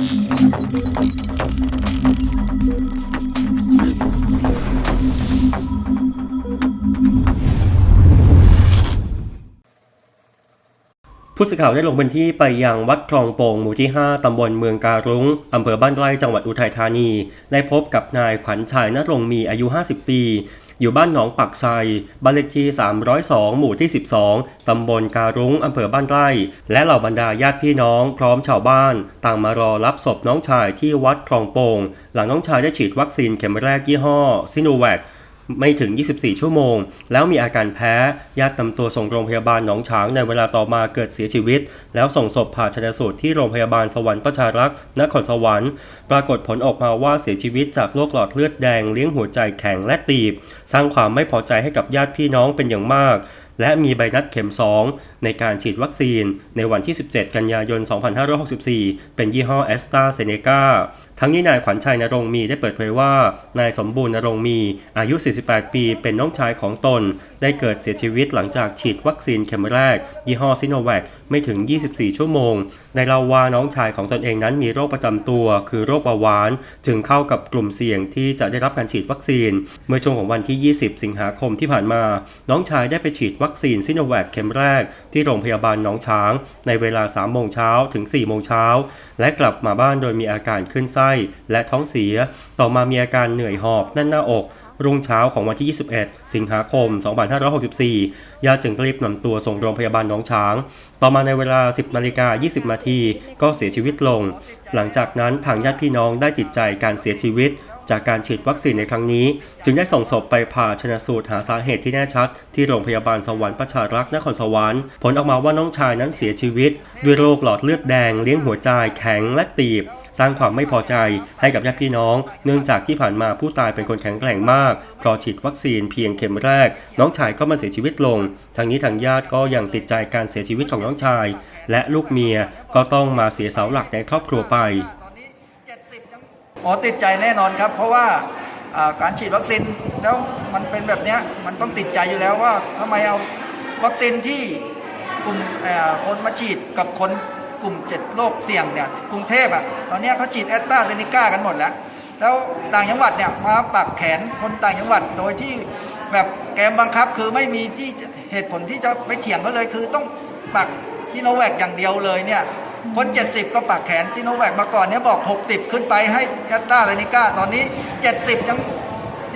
ผู้สื่อข่าวได้ลงพื้นที่ไปยังวัดคลองโป่งหมู่ที่ 5 ตำบลเมืองการุ้ง อำเภอบ้านไร่จังหวัดอุทัยธานี ได้พบกับนายขวัญชัยนรงมีอายุ 50 ปี อยู่บ้านหนองปักไซบ้านเลขที่ 302 หมู่ที่ 12 ตำบลการุ้งอำเภอบ้านไร่ และเหล่าบรรดาญาติพี่น้องพร้อมชาวบ้าน ต่างมารอรับศพน้องชายที่วัดคลองโป่งหลังน้องชายได้ฉีดวัคซีนเข็มแรกยี่ห้อซิโนแวค ไม่ถึง 24 ชั่วโมง แล้วมีอาการแพ้ญาตินำตัวส่งโรงพยาบาลหนองฉางในเวลาต่อมาเกิดเสียชีวิต แล้วส่งศพผ่าชนสูตรที่โรงพยาบาลสวรรค์ประชารักษ์นครสวรรค์ปรากฏผลออกมาว่าเสียชีวิตจากโรคหลอดเลือดแดงเลี้ยงหัวใจแข็งและตีบ สร้างความไม่พอใจให้กับญาติพี่น้องเป็นอย่างมาก และมีใบนัดเข็ม 2 ในการฉีดวัคซีน ในวันที่ 17 กันยายน 2564 เป็นยี่ห้อแอสตราเซเนกาทั้งนี้นายขวัญชัยนรงมีได้เปิดเผยว่า นายสมบูรณ์นรงมีอายุ 48 ปีเป็นน้องชายของตน ได้เกิดเสียชีวิตหลังจากฉีดวัคซีนเข็มแรก ยี่ห้อซิโนแวคไม่ถึง 24 ชั่วโมงในเล่าว่าน้องชายของตนเองนั้นมีโรคประจำตัว คือโรคเบาหวาน จึงเข้ากับกลุ่มเสี่ยงที่จะได้รับการฉีดวัคซีน เมื่อช่วงของวันที่ 20 สิงหาคมที่ผ่านมา น้องชายได้ไปฉีดวัควัคซีนซิโนแวคเข็มแรกที่โรงพยาบาลหนองช้าง ในเวลา 3 โมงเช้าถึง 4 โมงเช้า และกลับมาบ้านโดยมีอาการขึ้นไส้และท้องเสีย ต่อมามีอาการเหนื่อยหอบแน่นหน้าอกรุ่งเช้าของวันที่ 21 สิงหาคม 2564 ญาติจึงรีบนำตัวส่งโรงพยาบาลหนองช้าง ต่อมาในเวลา 10 นาฬิกา 20 นาที ก็เสียชีวิตลง หลังจากนั้นทางญาติพี่น้องได้ติดใจการเสียชีวิต จากการฉีดวัคซีนในครั้งนี้ จึงได้ส่งศพไปผ่าชนะสูตรหาสาเหตุที่แน่ชัด ที่โรงพยาบาลสวรรค์ประชารักษ์นครสวรรค์ผลออกมาว่าน้องชายนั้นเสียชีวิต ด้วยโรคหลอดเลือดแดงเลี้ยงหัวใจแข็งและตีบสร้างความไม่พอใจให้กับญาติพี่น้อง เนื่องจากที่ผ่านมาผู้ตายเป็นคนแข็งแกร่งมากพราะฉีดวัคซีนเพียงเข็มแรก น้องชายก็มาเสียชีวิตลง ทางนี้ทางญาติก็ยังติดใจการเสียชีวิตของน้องชาย และลูกเมียก็ต้องมาเสียเสาหลักในครอบครัวไปตอนนี้ 70ยังหมอติดใจแน่นอนครับ เพราะว่าการฉีดวัคซีนแล้วมันเป็นแบบนี้มันต้องติดใจอยู่แล้วว่าทำไมเอาวัคซีนที่กลุ่มคนมาฉีดกับคนกลุ่มเจ็ดโรคเสี่ยงเนี่ยกรุงเทพอะตอนนี้เขาฉีดแอสตราเซเนกากันหมดแล้ว แล้วต่างจังหวัดเนี่ยมาปักแขนคนต่างจังหวัดโดยที่แบบแกมบังคับคือไม่มีที่เหตุผลที่จะไปเถียงเขาเลยคือต้องปักซิโนแวคอย่างเดียวเลยเนี่ย คน70ก็ปักแขนซิโนแวคมาก่อนเนี่ยบอก60ขึ้นไปให้แอตตราเซเนกาตอนนี้70ยัง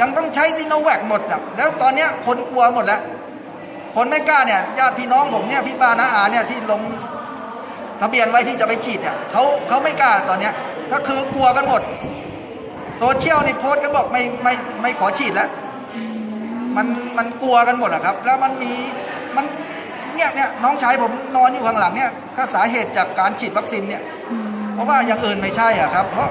ยังต้องใช้ซิโนแวคหมดอะแล้วตอนเนี้ยคนกลัวหมดแล้ว คนไม่กล้าเนี่ยญาติพี่น้องผมเนี่ยพี่ปานาอาเนี่ยที่ลงทะเบียนไว้ที่จะไปฉีดเนี่ยเขาเขาไม่กล้าตอนเนี้ยก็คือกลัวกันหมดโซเชียลนี่โพสต์กันบอกไม่ไม่ไม่ขอฉีดแล้ว มันมันกลัวกันหมดอะครับ แล้วมันมี เนี่ยเนี่ยน้องชายผมนอนอยู่ข้างหลังเนี่ยก็สาเหตุจากการฉีดวัคซีนเนี่ย เพราะว่าอย่างอื่นไม่ใช่อะครับ เพราะ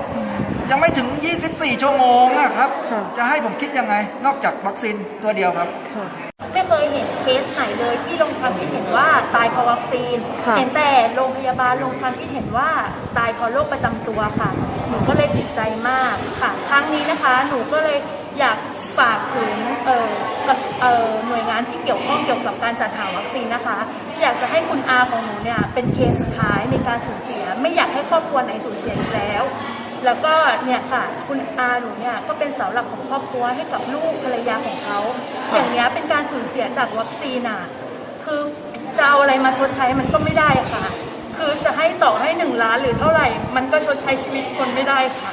ยังไม่ถึง 24 ชั่วโมงนะครับค่ะจะให้ผมคิดยังไง นอกจากวัคซีนตัวเดียวครับค่ะไม่ เคยเห็นเคสไหนเลยที่ลงความคิดเห็นว่าตายเพราะวัคซีน ค่ะ เห็นแต่โรงพยาบาลลงความคิดเห็นว่าตายเพราะโรคประจำตัวค่ะ หนูก็เลยติดใจมากค่ะ ครั้งนี้นะคะ หนูก็เลยอยากฝากถึงเอ่อกับเอ่อหน่วยงานที่เกี่ยวข้องเกี่ยวกับการจัดหาวัคซีนนะคะ อยากจะให้คุณอาของหนูเนี่ยเป็นเคสสุดท้ายในการสูญเสีย ไม่อยากให้ครอบครัวไหนสูญเสียอีกแล้ว แล้วก็เนี่ยค่ะคุณอาหนูเนี่ยก็เป็นเสาหลักของครอบครัวให้กับลูกภรรยาของเขาอย่างเนี้ยเป็นการสูญเสียจากวัคซีนอะคือจะเอาอะไรมาชดใช้มันก็ไม่ได้อะค่ะ คือจะให้ต่อให้หนึ่งล้านหรือเท่าไหร่ มันก็ชดใช้ชีวิตคนไม่ได้ค่ะ